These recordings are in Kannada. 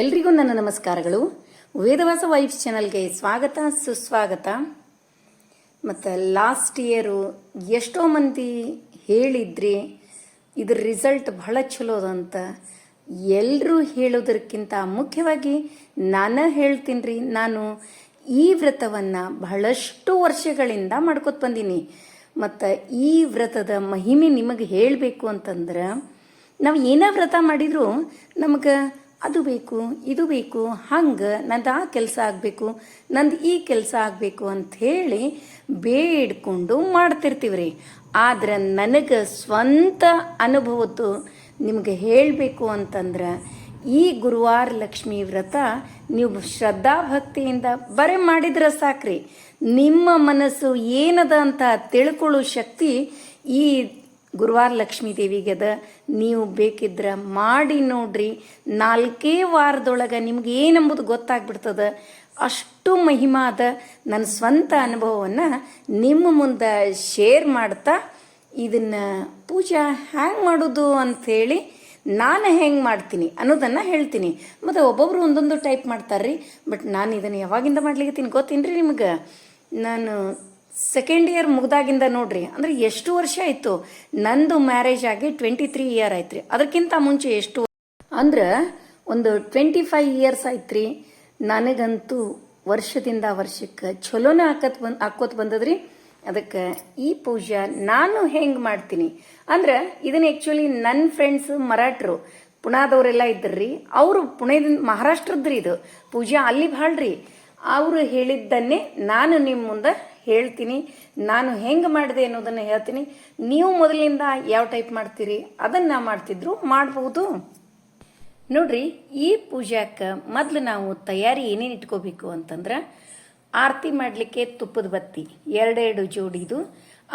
ಎಲ್ರಿಗೂ ನನ್ನ ನಮಸ್ಕಾರಗಳು. ವೇದವಾಸ ವೈಫ್ಸ್ ಚಾನಲ್ಗೆ ಸ್ವಾಗತ, ಸುಸ್ವಾಗತ. ಮತ್ತು ಲಾಸ್ಟ್ ಇಯರು ಎಷ್ಟೋ ಮಂದಿ ಹೇಳಿದ್ರಿ ಇದ್ರ ರಿಸಲ್ಟ್ ಬಹಳ ಚಲೋ ಅದ ಅಂತ ಎಲ್ಲರೂ ಹೇಳೋದಕ್ಕಿಂತ ಮುಖ್ಯವಾಗಿ ನಾನು ಹೇಳ್ತೀನಿ ರೀ ನಾನು ಈ ವ್ರತವನ್ನು ಬಹಳಷ್ಟು ವರ್ಷಗಳಿಂದ ಮಾಡ್ಕೊತ ಬಂದೀನಿ. ಮತ್ತು ಈ ವ್ರತದ ಮಹಿಮೆ ನಿಮಗೆ ಹೇಳಬೇಕು ಅಂತಂದ್ರೆ ನಾವು ಏನೇ ವ್ರತ ಮಾಡಿದರೂ ನಮಗೆ ಅದು ಬೇಕು, ಇದು ಬೇಕು, ಹಂಗೆ ನಂದು ಆ ಕೆಲಸ ಆಗಬೇಕು, ನಂದು ಈ ಕೆಲಸ ಆಗಬೇಕು ಹೇಳಿ ಬೇಡ್ಕೊಂಡು ಮಾಡ್ತಿರ್ತೀವಿ ರೀ ಆದ್ರೆ ನನಗೆ ಸ್ವಂತ ಅನುಭವದ್ದು ನಿಮಗೆ ಹೇಳಬೇಕು ಅಂತಂದ್ರೆ ಈ ಗುರುವಾರ ಲಕ್ಷ್ಮಿ ವ್ರತ ನೀವು ಶ್ರದ್ಧಾಭಕ್ತಿಯಿಂದ ಭಕ್ತಿಯಿಂದ ಬರೆ ಮಾಡಿದ್ರೆ ಸಾಕ್ರಿ. ನಿಮ್ಮ ಮನಸ್ಸು ಏನದ ಅಂತ ತಿಳ್ಕೊಳ್ಳೋ ಶಕ್ತಿ ಈ ಗುರುವಾರ ಲಕ್ಷ್ಮೀ ದೇವಿಗದ ನೀವು ಬೇಕಿದ್ರೆ ಮಾಡಿ ನೋಡ್ರಿ. ನಾಲ್ಕೇ ವಾರದೊಳಗೆ ನಿಮ್ಗೆ ಏನಂಬುದು ಗೊತ್ತಾಗ್ಬಿಡ್ತದ. ಅಷ್ಟು ಮಹಿಮಾದ ನನ್ನ ಸ್ವಂತ ಅನುಭವವನ್ನು ನಿಮ್ಮ ಮುಂದೆ ಶೇರ್ ಮಾಡ್ತಾ ಇದನ್ನು ಪೂಜಾ ಹ್ಯಾಂಗೆ ಮಾಡೋದು ಅಂಥೇಳಿ ನಾನು ಹೆಂಗೆ ಮಾಡ್ತೀನಿ ಅನ್ನೋದನ್ನು ಹೇಳ್ತೀನಿ. ಮತ್ತು ಒಬ್ಬೊಬ್ರು ಒಂದೊಂದು ಟೈಪ್ ಮಾಡ್ತಾರೆ ರೀ ಬಟ್ ನಾನು ಇದನ್ನು ಯಾವಾಗಿಂದ ಮಾಡ್ಲಿಕ್ಕೆ ಗೊತ್ತೇನು ರೀ ನಿಮ್ಗೆ? ನಾನು ಸೆಕೆಂಡ್ ಇಯರ್ ಮುಗ್ದಾಗಿಂದ ನೋಡ್ರಿ, ಅಂದ್ರೆ ಎಷ್ಟು ವರ್ಷ ಆಯಿತು? ನಂದು ಮ್ಯಾರೇಜ್ ಆಗಿ ಟ್ವೆಂಟಿ ತ್ರೀ ಇಯರ್ ಆಯ್ತ್ರಿ. ಅದಕ್ಕಿಂತ ಮುಂಚೆ ಎಷ್ಟು ಅಂದ್ರೆ ಒಂದು ಟ್ವೆಂಟಿ ಫೈವ್ ಇಯರ್ಸ್ ಆಯ್ತು ರೀ ನನಗಂತೂ ವರ್ಷದಿಂದ ವರ್ಷಕ್ಕೆ ಚಲೋನೇ ಹಾಕತ್ ಬಂದ್, ಹಾಕೋತ್ ಬಂದದ್ರಿ. ಅದಕ್ಕೆ ಈ ಪೂಜಾ ನಾನು ಹೆಂಗೆ ಮಾಡ್ತೀನಿ? ಅಂದ್ರೆ ಇದನ್ನ ಆ್ಯಕ್ಚುಲಿ ನನ್ನ ಫ್ರೆಂಡ್ಸ್ ಮರಾಠರು ಪುಣಾದವರೆಲ್ಲ ಇದ್ರಿ ಅವರು ಪುಣೆದಿಂದ, ಮಹಾರಾಷ್ಟ್ರದ್ರಿ ಇದು. ಪೂಜಾ ಅಲ್ಲಿ ಭಾಳ ಅವರು ಹೇಳಿದ್ದನ್ನೇ ನಾನು ನಿಮ್ಮ ಮುಂದೆ ಹೇಳ್ತೀನಿ. ನಾನು ಹೆಂಗೆ ಮಾಡಿದೆ ಅನ್ನೋದನ್ನು ಹೇಳ್ತೀನಿ. ನೀವು ಮೊದಲಿಂದ ಯಾವ ಟೈಪ್ ಮಾಡ್ತೀರಿ? ಅದನ್ನು ಮಾಡ್ತಿದ್ರು ಮಾಡಬಹುದು ನೋಡ್ರಿ, ಈ ಪೂಜಾಕ್ಕೆ ಮೊದಲು ನಾವು ತಯಾರಿ ಏನೇನು ಇಟ್ಕೋಬೇಕು ಅಂತಂದ್ರೆ ಆರತಿ ಮಾಡಲಿಕ್ಕೆ ತುಪ್ಪದ ಬತ್ತಿ, ಎರಡೆರಡು ಜೋಡಿದು,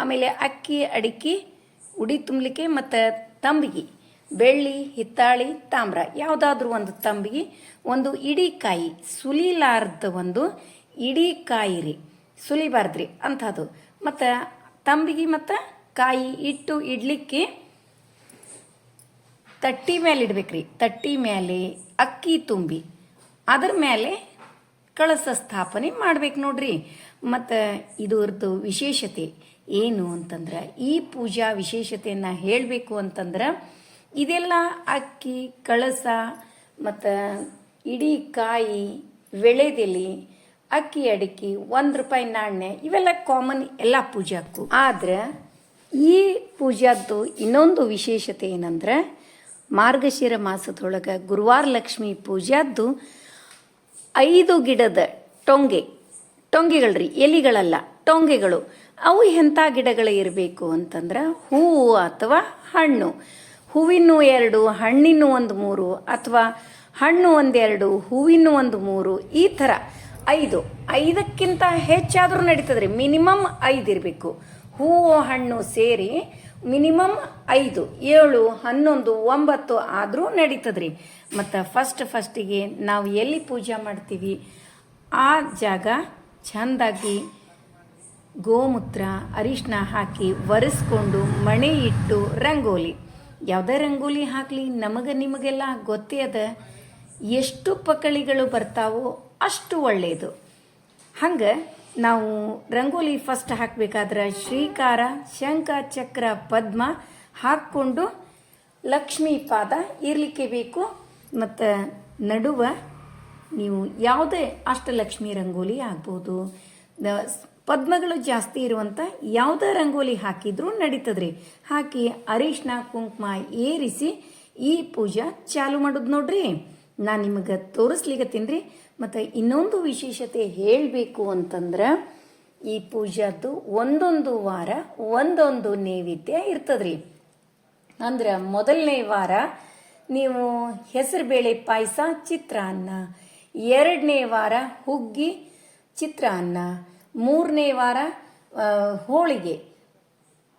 ಆಮೇಲೆ ಅಕ್ಕಿ, ಅಡಿಕೆ, ಉಡಿ ತುಂಬಲಿಕ್ಕೆ ಮತ್ತು ತಂಬಿಗೆ. ಬೆಳ್ಳಿ, ಹಿತ್ತಾಳಿ, ತಾಮ್ರ, ಯಾವುದಾದ್ರೂ ಒಂದು ತಂಬಿಗೆ ಒಂದು ಇಡೀ ಕಾಯಿ ಸುಲಿಲಾರ್ದ ಒಂದು ಇಡೀ ಕಾಯಿ ರೀ. ಸುಲಿಬಾರ್ದ್ರಿ, ಅಂಥದ್ದು. ಮತ್ತು ತಂಬಿಗೆ ಮತ್ತು ಕಾಯಿ ಇಟ್ಟು ಇಡ್ಲಿಕ್ಕೆ ತಟ್ಟಿ ಮೇಲೆ ಇಡ್ಬೇಕ್ರಿ. ತಟ್ಟಿ ಮೇಲೆ ಅಕ್ಕಿ ತುಂಬಿ, ಅದ್ರ ಮೇಲೆ ಕಳಸ ಸ್ಥಾಪನೆ ಮಾಡ್ಬೇಕು ನೋಡ್ರಿ. ಮತ್ತು ಇದ್ರದ್ದು ವಿಶೇಷತೆ ಏನು ಅಂತಂದ್ರೆ, ಈ ಪೂಜಾ ವಿಶೇಷತೆಯನ್ನು ಹೇಳಬೇಕು ಅಂತಂದ್ರೆ ಇದೆಲ್ಲ ಅಕ್ಕಿ, ಕಳಸ, ಮತ್ತು ಇಡೀ ಕಾಯಿ ಬೆಳೆದೆಲೆ ಅಕ್ಕಿ, ಅಡಿಕೆ, ಒಂದು ರೂಪಾಯಿ ನಾಣ್ಯ, ಇವೆಲ್ಲ ಕಾಮನ್ ಎಲ್ಲ ಪೂಜಾಕ್ಕೂ. ಆದ್ರೆ ಈ ಪೂಜಾದ್ದು ಇನ್ನೊಂದು ವಿಶೇಷತೆ ಏನಂದ್ರೆ, ಮಾರ್ಗಶಿರ ಮಾಸದೊಳಗೆ ಗುರುವಾರ ಲಕ್ಷ್ಮಿ ಪೂಜಾದ್ದು ಐದು ಗಿಡದ ಟೊಂಗೆ, ಟೊಂಗೆಗಳ್ರಿ, ಎಲಿಗಳಲ್ಲ, ಟೊಂಗೆಗಳು, ಅವು ಎಂಥ ಗಿಡಗಳು ಇರಬೇಕು ಅಂತಂದ್ರೆ ಹೂವು ಅಥವಾ ಹಣ್ಣು. ಹೂವಿನ ಎರಡು ಹಣ್ಣಿನ ಒಂದು ಮೂರು ಅಥವಾ ಹಣ್ಣು ಒಂದೆರಡು ಹೂವಿನ ಒಂದು ಮೂರು ಈ ಥರ ಐದು. ಐದಕ್ಕಿಂತ ಹೆಚ್ಚಾದರೂ ನಡೀತದ್ರಿ ಮಿನಿಮಮ್ ಐದು ಇರಬೇಕು. ಹೂವು, ಹಣ್ಣು ಸೇರಿ ಮಿನಿಮಮ್ ಐದು, ಏಳು, ಹನ್ನೊಂದು, ಒಂಬತ್ತು ಆದರೂ ನಡೀತದ್ರಿ ಮತ್ತು ಫಸ್ಟ್ ಫಸ್ಟಿಗೆ ನಾವು ಎಲ್ಲಿ ಪೂಜೆ ಮಾಡ್ತೀವಿ? ಆ ಜಾಗ ಚೆಂದಾಗಿ ಗೋಮೂತ್ರ ಅರಿಶಿನ ಹಾಕಿ ಒರೆಸ್ಕೊಂಡು ಮಣೆ ಇಟ್ಟು ರಂಗೋಲಿ. ಯಾವುದೇ ರಂಗೋಲಿ ಹಾಕಲಿ, ನಮಗೆ ನಿಮಗೆಲ್ಲ ಗೊತ್ತೇ ಅದ, ಎಷ್ಟು ಪಕಳಿಗಳು ಬರ್ತಾವೋ ಅಷ್ಟು ಒಳ್ಳೆಯದು ಹಂಗೆ ನಾವು ರಂಗೋಲಿ ಫಸ್ಟ್ ಹಾಕಬೇಕಾದ್ರೆ ಶ್ರೀಕಾರ, ಶಂಖ, ಚಕ್ರ, ಪದ್ಮ ಹಾಕ್ಕೊಂಡು ಲಕ್ಷ್ಮಿ ಪಾದ ಇರಲಿಕ್ಕೆ ಬೇಕು. ಮತ್ತು ನಡುವ ನೀವು ಯಾವುದೇ ಅಷ್ಟಲಕ್ಷ್ಮಿ ರಂಗೋಲಿ ಆಗ್ಬೋದು. ಪದ್ಮಗಳು ಜಾಸ್ತಿ ಇರುವಂಥ ಯಾವುದೇ ರಂಗೋಲಿ ಹಾಕಿದ್ರೂ ನಡೀತದ್ರಿ. ಹಾಕಿ ಅರಿಶಿನ ಕುಂಕುಮ ಏರಿಸಿ ಈ ಪೂಜಾ ಚಾಲು ಮಾಡೋದು ನೋಡ್ರಿ. ನಾನು ನಿಮಗೆ ತೋರಿಸ್ಲಿಕತ್ತೀನಿ ರೀ. ಮತ್ತು ಇನ್ನೊಂದು ವಿಶೇಷತೆ ಹೇಳಬೇಕು ಅಂತಂದ್ರೆ ಈ ಪೂಜಾದ್ದು ಒಂದೊಂದು ವಾರ ಒಂದೊಂದು ನೈವೇದ್ಯ ಇರ್ತದ್ರಿ. ಅಂದ್ರೆ ಮೊದಲನೇ ವಾರ ನೀವು ಹೆಸರುಬೇಳೆ ಪಾಯಸ ಚಿತ್ರಾನ್ನ. ಎರಡನೇ ವಾರ ಹುಗ್ಗಿ ಚಿತ್ರಾನ್ನ. ಮೂರನೇ ವಾರ ಹೋಳಿಗೆ,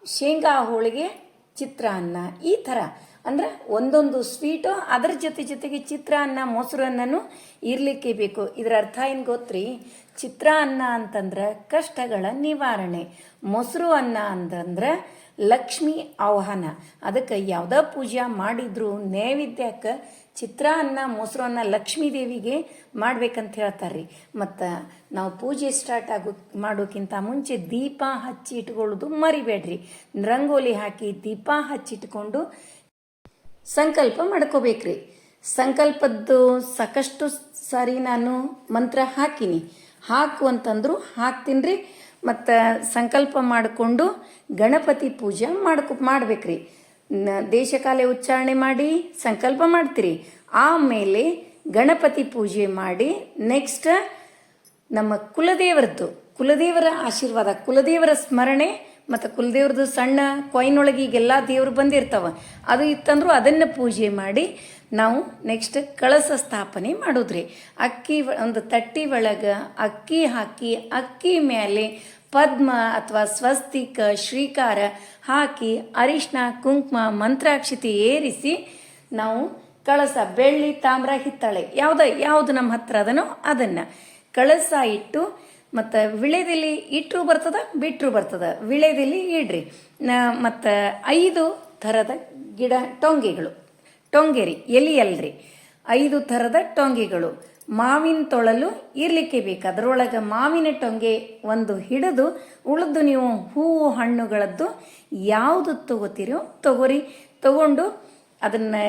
ಶೇಂಗಾ ಹೋಳಿಗೆ, ಚಿತ್ರಾನ್ನ, ಈ ಥರ. ಅಂದ್ರೆ ಒಂದೊಂದು ಸ್ವೀಟು ಅದರ ಜೊತೆ ಜೊತೆಗೆ ಚಿತ್ರಾನ್ನ, ಮೊಸರನ್ನನು ಇರಲಿಕ್ಕೆ ಬೇಕು. ಇದರ ಅರ್ಥ ಏನು ಗೊತ್ತ್ರಿ? ಚಿತ್ರಾನ್ನ ಅಂತಂದ್ರೆ ಕಷ್ಟಗಳ ನಿವಾರಣೆ. ಮೊಸರು ಅನ್ನ ಅಂತಂದ್ರೆ ಲಕ್ಷ್ಮಿ ಆಹ್ವಾನ. ಅದಕ್ಕೆ ಯಾವುದೇ ಪೂಜೆ ಮಾಡಿದ್ರು ನೈವೇದ್ಯಕ್ಕೆ ಚಿತ್ರಾನ್ನ ಮೊಸರನ್ನ ಲಕ್ಷ್ಮೀ ದೇವಿಗೆ ಮಾಡ್ಬೇಕಂತ ಹೇಳ್ತಾರ್ರಿ. ಮತ್ತು ನಾವು ಪೂಜೆ ಸ್ಟಾರ್ಟ್ ಆಗೋ ಮಾಡೋಕ್ಕಿಂತ ಮುಂಚೆ ದೀಪ ಹಚ್ಚಿ ಇಟ್ಕೊಳ್ಳೋದು ಮರಿಬೇಡ್ರಿ. ರಂಗೋಲಿ ಹಾಕಿ ದೀಪ ಹಚ್ಚಿಟ್ಕೊಂಡು ಸಂಕಲ್ಪ ಮಾಡ್ಕೋಬೇಕ್ರಿ. ಸಂಕಲ್ಪದ್ದು ಸಾಕಷ್ಟು ಸಾರಿ ನಾನು ಮಂತ್ರ ಹಾಕಿನಿ. ಹಾಕು ಅಂತಂದ್ರು ಹಾಕ್ತೀನಿ ರೀ ಮತ್ತು ಸಂಕಲ್ಪ ಮಾಡಿಕೊಂಡು ಗಣಪತಿ ಪೂಜೆ ಮಾಡ್ಕೊ, ಮಾಡ್ಬೇಕ್ರಿ. ದೇಶಕಾಲೆ ಉಚ್ಚಾರಣೆ ಮಾಡಿ ಸಂಕಲ್ಪ ಮಾಡ್ತೀರಿ. ಆಮೇಲೆ ಗಣಪತಿ ಪೂಜೆ ಮಾಡಿ ನೆಕ್ಸ್ಟ್ ನಮ್ಮ ಕುಲದೇವರದ್ದು. ಕುಲದೇವರ ಆಶೀರ್ವಾದ, ಕುಲದೇವರ ಸ್ಮರಣೆ ಮತ್ತು ಕುಲದೇವ್ರದ್ದು ಸಣ್ಣ ಕೊಯ್ನೊಳಗೆ ಈಗೆಲ್ಲ ದೇವ್ರು ಬಂದಿರ್ತಾವೆ. ಅದು ಇತ್ತಂದ್ರೂ ಅದನ್ನು ಪೂಜೆ ಮಾಡಿ ನಾವು ನೆಕ್ಸ್ಟ್ ಕಳಸ ಸ್ಥಾಪನೆ ಮಾಡೋದ್ರಿ. ಅಕ್ಕಿ ಒಂದು ತಟ್ಟಿ ಒಳಗೆ ಅಕ್ಕಿ ಹಾಕಿ, ಅಕ್ಕಿ ಮೇಲೆ ಪದ್ಮ ಅಥವಾ ಸ್ವಸ್ತಿಕ, ಶ್ರೀಕಾರ ಹಾಕಿ ಅರಿಶಿನ ಕುಂಕುಮ, ಮಂತ್ರಾಕ್ಷತೆ ಏರಿಸಿ ನಾವು ಕಳಸ, ಬೆಳ್ಳಿ, ತಾಮ್ರ ಹಿತ್ತಾಳೆ, ಯಾವುದ ಯಾವುದು ನಮ್ಮ ಹತ್ರ ಅದನೋ ಅದನ್ನು ಕಳಸ ಇಟ್ಟು ಮತ್ತು ವಿಳೆದೆಲೆ ಇಟ್ಟರು ಬರ್ತದ ಬಿಟ್ಟರು ಬರ್ತದ. ವಿಳೆದೆಲೆ ಇಡ್ರಿ. ಮತ್ತು ಐದು ಥರದ ಗಿಡ ಟೊಂಗೆಗಳು. ಟೊಂಗೆರಿ, ಎಲಿ ಅಲ್ರಿ. ಐದು ಥರದ ಟೊಂಗೆಗಳು. ಮಾವಿನ ತೊಳಲು ಇರಲಿಕ್ಕೆ ಬೇಕು. ಅದರೊಳಗೆ ಮಾವಿನ ಟೊಂಗೆ ಒಂದು ಹಿಡಿದು ಉಳಿದು ನೀವು ಹೂವು ಹಣ್ಣುಗಳದ್ದು ಯಾವುದು ತಗೋತೀರೋ ತಗೋರಿ. ತಗೊಂಡು ಅದನ್ನು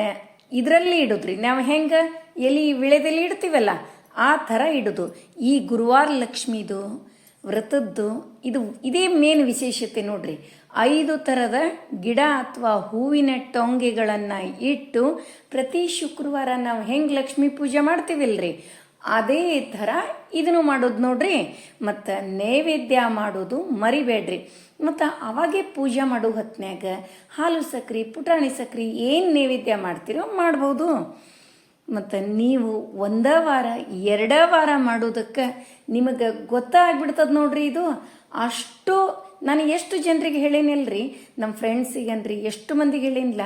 ಇದರಲ್ಲಿ ಇಡೋದ್ರಿ. ನಾವು ಹೆಂಗೆ ಎಲಿ ವಿಳೆದಲ್ಲಿ ಇಡ್ತೀವಲ್ಲ ಆ ಥರ ಇಡೋದು. ಈ ಗುರುವಾರ ಲಕ್ಷ್ಮಿದು, ವ್ರತದ್ದು, ಇದು ಇದೇ ಮೇನ್ ವಿಶೇಷತೆ ನೋಡ್ರಿ. ಐದು ಥರದ ಗಿಡ ಅಥವಾ ಹೂವಿನ ಟೊಂಗೆಗಳನ್ನು ಇಟ್ಟು ಪ್ರತಿ ಶುಕ್ರವಾರ ನಾವು ಹೆಂಗೆ ಲಕ್ಷ್ಮೀ ಪೂಜೆ ಮಾಡ್ತೀವಿಲ್ರಿ? ಅದೇ ಥರ ಇದನ್ನು ಮಾಡೋದು ನೋಡ್ರಿ. ಮತ್ತು ನೈವೇದ್ಯ ಮಾಡೋದು ಮರಿಬೇಡ್ರಿ. ಮತ್ತು ಅವಾಗೆ ಪೂಜೆ ಮಾಡೋ ಹೊತ್ನ್ಯಾಗ ಹಾಲು ಸಕ್ರೆ, ಪುಟಾಣಿ ಸಕ್ರೆ ಏನು ನೈವೇದ್ಯ ಮಾಡ್ತೀರೋ ಮಾಡ್ಬೋದು. ಮತ್ತು ನೀವು ಒಂದೇ ವಾರ, ಎರಡೇ ವಾರ ಮಾಡೋದಕ್ಕೆ ನಿಮಗೆ ಗೊತ್ತಾಗ್ಬಿಡ್ತದೆ ನೋಡ್ರಿ ಇದು. ಅಷ್ಟು ನಾನು ಎಷ್ಟು ಜನರಿಗೆ ಹೇಳೇನಿಲ್ರಿ, ನಮ್ಮ ಫ್ರೆಂಡ್ಸಿಗನ್ರಿ ಎಷ್ಟು ಮಂದಿಗೆ ಹೇಳಿನಿಲ್ಲ.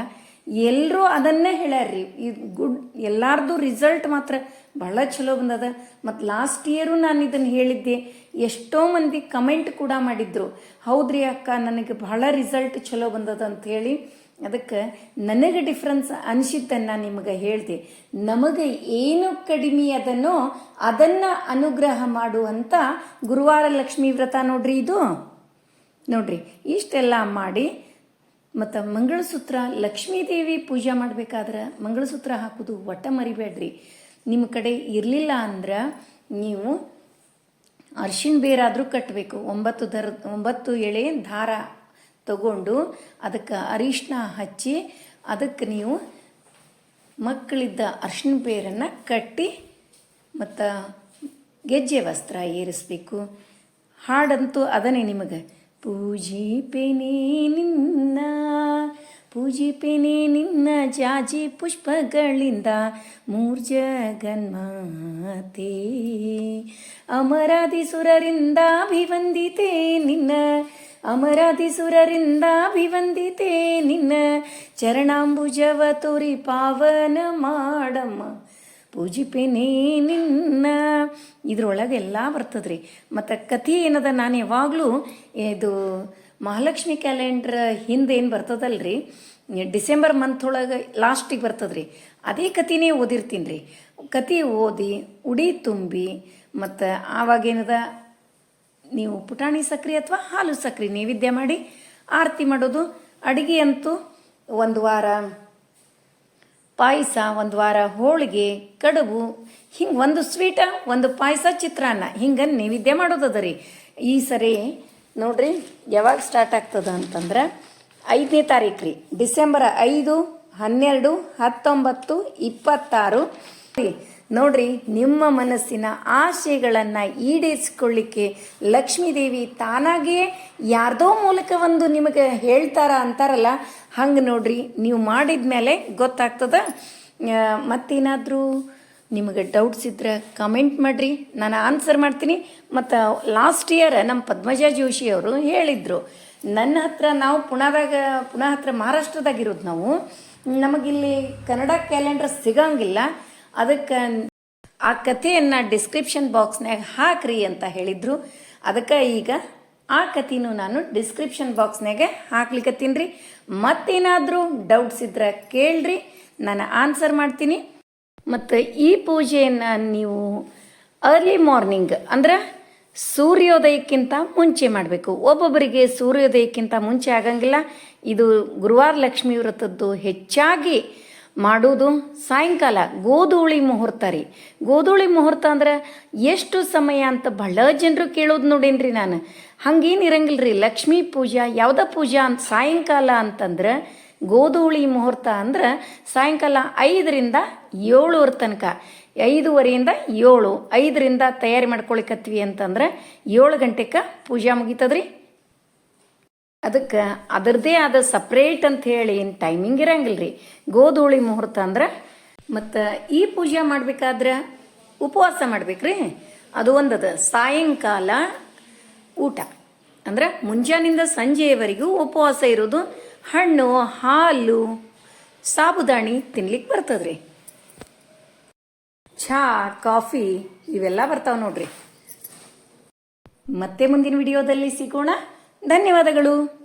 ಎಲ್ಲರೂ ಅದನ್ನೇ ಹೇಳ್ಯಾರ್ರಿ. ಇದು ಗುಡ್, ಎಲ್ಲಾರ್ದು ರಿಸಲ್ಟ್ ಮಾತ್ರ ಭಾಳ ಚಲೋ ಬಂದದ. ಮತ್ತು ಲಾಸ್ಟ್ ಇಯರು ನಾನು ಇದನ್ನು ಹೇಳಿದ್ದೆ, ಎಷ್ಟೋ ಮಂದಿ ಕಮೆಂಟ್ ಕೂಡ ಮಾಡಿದ್ರು. ಹೌದ್ರಿ ಅಕ್ಕ, ನನಗೆ ಭಾಳ ರಿಸಲ್ಟ್ ಚಲೋ ಬಂದದ ಅಂತ ಹೇಳಿ ಅದಕ್ಕೆ ನನಗೆ ಡಿಫ್ರೆನ್ಸ್ ಅನಿಸಿದ್ದನ್ನು ನಿಮಗೆ ಹೇಳಿದೆ. ನಮಗೆ ಏನು ಕಡಿಮೆ ಅದನ್ನೋ ಅದನ್ನು ಅನುಗ್ರಹ ಮಾಡುವಂಥ ಗುರುವಾರ ಲಕ್ಷ್ಮೀ ವ್ರತ ನೋಡ್ರಿ ಇದು. ನೋಡ್ರಿ, ಇಷ್ಟೆಲ್ಲ ಮಾಡಿ ಮತ್ತು ಮಂಗಳಸೂತ್ರ ಲಕ್ಷ್ಮೀದೇವಿ ಪೂಜೆ ಮಾಡಬೇಕಾದ್ರೆ ಮಂಗಳಸೂತ್ರ ಹಾಕೋದು ಒಟ್ಟ ಮರಿಬೇಡ್ರಿ. ನಿಮ್ಮ ಕಡೆ ಇರಲಿಲ್ಲ ಅಂದ್ರೆ ನೀವು ಅರ್ಶಿಣ ಬೇರಾದರೂ ಕಟ್ಟಬೇಕು ಒಂಬತ್ತು ದರ, ಒಂಬತ್ತು ಎಳೆ ದಾರ ತಗೊಂಡು ಅದಕ್ಕೆ ಅರಿಶಿನ ಹಚ್ಚಿ ಅದಕ್ಕೆ ನೀವು ಮಕ್ಕಳಿದ್ದ ಅರ್ಶಿನ ಬೇರನ್ನು ಕಟ್ಟಿ ಮತ್ತು ಗೆಜ್ಜೆ ವಸ್ತ್ರ ಏರಿಸಬೇಕು. ಹಾಡಂತೂ ಅದನ್ನೇ ನಿಮಗೆ. ಪೂಜಿಪೆನೆ ನಿನ್ನ ಪೂಜಿಪೆನೆ ನಿನ್ನ ಜಾಜಿ ಪುಷ್ಪಗಳಿಂದ ಮೂರ್ಜಗನ್ಮಾತೆ. ಅಮರಾದಿಸುರರಿಂದ ಅಭಿವಂದಿತೆ ನಿನ್ನ ಅಮರಾದಿಸುರರಿಂದ ಅಭಿವಂದಿತೆ ನಿನ್ನ. ಚರಣಾಂಬುಜವ ತೋರಿ ಪಾವನ ಮಾಡಮ್ಮ. ಪೂಜಿಪೆನೇ ನಿನ್ನ. ಇದ್ರೊಳಗೆ ಎಲ್ಲ ಬರ್ತದ್ರಿ. ಮತ್ತು ಕಥೆ ಏನದ ನಾನು ಯಾವಾಗಲೂ, ಇದು ಮಹಾಲಕ್ಷ್ಮಿ ಕ್ಯಾಲೆಂಡ್ರ್ ಹಿಂದೆ ಏನು ಬರ್ತದಲ್ರಿ? ಡಿಸೆಂಬರ್ ಮಂತ್ ಒಳಗೆ ಲಾಸ್ಟಿಗೆ ಬರ್ತದ್ರಿ. ಅದೇ ಕಥೆನೇ ಓದಿರ್ತೀನಿ ರೀ. ಕತೆ ಓದಿ, ಉಡಿ ತುಂಬಿ, ಮತ್ತು ಆವಾಗೇನದ ನೀವು ಪುಟಾಣಿ ಸಕ್ರೆ ಅಥವಾ ಹಾಲು ಸಕ್ರೆ ನೈವೇದ್ಯ ಮಾಡಿ ಆರತಿ ಮಾಡೋದು. ಅಡುಗೆ ಅಂತೂ ಒಂದು ವಾರ, ಪಾಯಸ ಒಂದು ವಾರ, ಹೋಳಿಗೆ, ಕಡುಬು, ಹಿಂಗೆ ಒಂದು ಸ್ವೀಟ, ಒಂದು ಪಾಯಸ ಚಿತ್ರಾನ್ನ ಹಿಂಗೆ ನೈವೇದ್ಯ ಮಾಡೋದದ ರೀ. ಈ ಸರಿ ನೋಡ್ರಿ, ಯಾವಾಗ ಸ್ಟಾರ್ಟ್ ಆಗ್ತದ ಅಂತಂದ್ರೆ ಐದನೇ ತಾರೀಕು ರೀ. ಡಿಸೆಂಬರ್ ಐದು, ಹನ್ನೆರಡು, ಹತ್ತೊಂಬತ್ತು, ಇಪ್ಪತ್ತಾರು. ನೋಡ್ರಿ, ನಿಮ್ಮ ಮನಸ್ಸಿನ ಆಶೆಗಳನ್ನು ಈಡೇರಿಸ್ಕೊಳ್ಳಿಕ್ಕೆ ಲಕ್ಷ್ಮೀದೇವಿ ತಾನಾಗಿಯೇ ಯಾರ್ದೋ ಮೂಲಕ ಒಂದು ನಿಮಗೆ ಹೇಳ್ತಾರ ಅಂತಾರಲ್ಲ, ಹಂಗೆ ನೋಡ್ರಿ, ನೀವು ಮಾಡಿದ ಮೇಲೆ ಗೊತ್ತಾಗ್ತದ. ಮತ್ತೇನಾದರೂ ನಿಮಗೆ ಡೌಟ್ಸ್ ಇದ್ರೆ ಕಮೆಂಟ್ ಮಾಡಿರಿ, ನಾನು ಆನ್ಸರ್ ಮಾಡ್ತೀನಿ. ಮತ್ತು ಲಾಸ್ಟ್ ಇಯರ್ ನಮ್ಮ ಪದ್ಮಜಾ ಜೋಶಿ ಅವರು ಹೇಳಿದರು ನನ್ನ ಹತ್ರ ನಾವು ಪುಣಾದಾಗ, ಪುಣಾ ಹತ್ರ ಮಹಾರಾಷ್ಟ್ರದಾಗ ಇರೋದು ನಾವು. ನಮಗಿಲ್ಲಿ ಕನ್ನಡ ಕ್ಯಾಲೆಂಡರ್ ಸಿಗಂಗಿಲ್ಲ. ಅದಕ್ಕೆ ಆ ಕಥೆಯನ್ನು ಡಿಸ್ಕ್ರಿಪ್ಷನ್ ಬಾಕ್ಸ್ನಾಗ ಹಾಕ್ರಿ ಅಂತ ಹೇಳಿದ್ರು. ಅದಕ್ಕೆ ಈಗ ಆ ಕಥೆನೂ ನಾನು ಡಿಸ್ಕ್ರಿಪ್ಷನ್ ಬಾಕ್ಸ್ನಾಗ ಹಾಕ್ಲಿಕ್ಕತ್ತೀನಿ ರೀ ಮತ್ತೇನಾದರೂ ಡೌಟ್ಸ್ ಇದ್ರೆ ಕೇಳ್ರಿ. ನಾನು ಆನ್ಸರ್ ಮಾಡ್ತೀನಿ. ಮತ್ತು ಈ ಪೂಜೆಯನ್ನು ನೀವು ಅರ್ಲಿ ಮಾರ್ನಿಂಗ್ ಅಂದ್ರೆ ಸೂರ್ಯೋದಯಕ್ಕಿಂತ ಮುಂಚೆ ಮಾಡಬೇಕು. ಒಬ್ಬೊಬ್ಬರಿಗೆ ಸೂರ್ಯೋದಯಕ್ಕಿಂತ ಮುಂಚೆ ಆಗಂಗಿಲ್ಲ. ಇದು ಗುರುವಾರ ಲಕ್ಷ್ಮಿ ವ್ರತದ್ದು ಹೆಚ್ಚಾಗಿ ಮಾಡೋದು ಸಾಯಂಕಾಲ, ಗೋಧೂಳಿ ಮುಹೂರ್ತ ರೀ. ಗೋಧೂಳಿ ಮುಹೂರ್ತ ಅಂದ್ರೆ ಎಷ್ಟು ಸಮಯ ಅಂತ ಬಹಳ ಜನರು ಕೇಳೋದು ನೋಡೇನ್ರಿ ನಾನು. ಹಂಗೇನು ಇರಂಗಿಲ್ಲ ರೀ ಲಕ್ಷ್ಮೀ ಪೂಜಾ, ಯಾವುದ ಪೂಜಾ ಅಂತ ಸಾಯಂಕಾಲ ಅಂತಂದ್ರೆ ಗೋಧೂಳಿ ಮುಹೂರ್ತ ಅಂದ್ರೆ ಸಾಯಂಕಾಲ ಐದರಿಂದ ಏಳುವರೆ ತನಕ. ಐದುವರೆಯಿಂದ ಏಳು, ಐದರಿಂದ ತಯಾರಿ ಮಾಡ್ಕೊಳಿಕತ್ವಿ ಅಂತಂದ್ರೆ ಏಳು ಗಂಟೆಗೆ ಪೂಜಾ ಮುಗೀತದ್ರಿ. ಅದಕ್ಕೆ ಅದರದೇ ಆದ ಸಪ್ರೇಟ್ ಅಂತ ಹೇಳಿ ಏನು ಟೈಮಿಂಗ್ ಇರಂಗಿಲ್ಲ ರೀ ಗೋಧೂಳಿ ಮುಹೂರ್ತ ಅಂದ್ರೆ ಮತ್ತು ಈ ಪೂಜೆ ಮಾಡಬೇಕಾದ್ರೆ ಉಪವಾಸ ಮಾಡ್ಬೇಕ್ರಿ. ಅದು ಒಂದದ ಸಾಯಂಕಾಲ ಊಟ. ಅಂದ್ರೆ ಮುಂಜಾನಿಂದ ಸಂಜೆಯವರೆಗೂ ಉಪವಾಸ ಇರೋದು ಹಣ್ಣು, ಹಾಲು, ಸಾಬುದಾಣಿ ತಿನ್ಲಿಕ್ಕೆ ಬರ್ತದ್ರಿ. ಚಹಾ ಕಾಫಿ, ಇವೆಲ್ಲ ಬರ್ತಾವ ನೋಡ್ರಿ. ಮತ್ತೆ ಮುಂದಿನ ವಿಡಿಯೋದಲ್ಲಿ ಸಿಗೋಣ. ಧನ್ಯವಾದಗಳು.